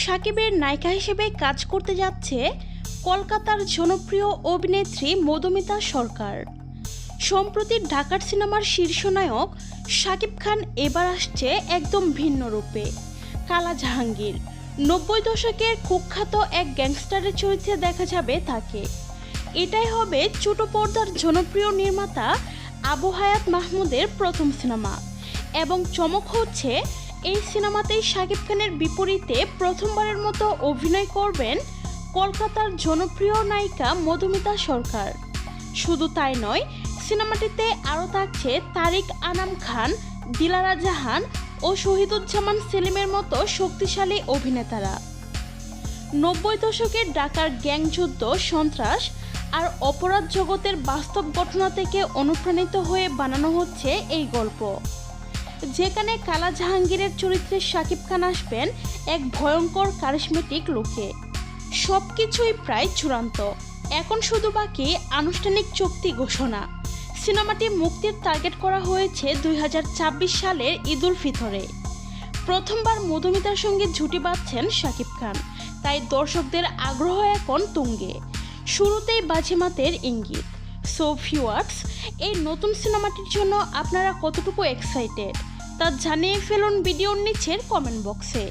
সাকিবের নায়িকা হিসেবে কাজ করতে যাচ্ছে কলকাতার জনপ্রিয় অভিনেত্রী মধুমিতা সরকার। সম্প্রতি ঢাকার সিনেমার শীর্ষনায়ক শাকিব খান এবার আসছে একদম ভিন্ন রূপে, কালা জাহাঙ্গীর। নব্বই দশকের কুখ্যাত এক গ্যাংস্টারের চরিত্রে দেখা যাবে তাকে। এটাই হবে ছোট পর্দার জনপ্রিয় নির্মাতা আবু হায়াত মাহমুদের প্রথম সিনেমা এবং চমক হচ্ছে এই সিনেমাতেই শাকিব খানের বিপরীতে প্রথমবারের মতো অভিনয় করবেন কলকাতার জনপ্রিয় নায়িকা মধুমিতা সরকার। শুধু তাই নয়, সিনেমাটিতে আরও থাকছে তারিক আনাম খান, দিলারা জাহান ও শহীদুজ্জামান সেলিমের মতো শক্তিশালী অভিনেতারা। নব্বই দশকের ডাকার গ্যাংযুদ্ধ, সন্ত্রাস আর অপরাধ জগতের বাস্তব ঘটনা থেকে অনুপ্রাণিত হয়ে বানানো হচ্ছে এই গল্প। যেখানে কালা জাহাঙ্গীরের চরিত্রে শাকিব খান আসবেন এক ভয়ঙ্কর কারিশমেটিক লুকে। সব কিছুই প্রায় চূড়ান্ত। এখন শুধু বাকি আনুষ্ঠানিক চুক্তি ঘোষণা। সিনেমাটি মুক্তির টার্গেট করা হয়েছে দুই হাজার ছাব্বিশ সালের ঈদুল ফিতরে। প্রথমবার মধুমিতার সঙ্গে জুটি বাঁধছেন শাকিব খান। তাই দর্শকদের আগ্রহ এখন তুঙ্গে। শুরুতেই বাজিমাতের ইঙ্গিত। সো ভিউয়ার্স এই নতুন সিনেমাটির জন্য আপনারা কতটুকু এক্সাইটেড তা জানিয়ে ফেলুন ভিডিওর নিচের কমেন্ট বক্সে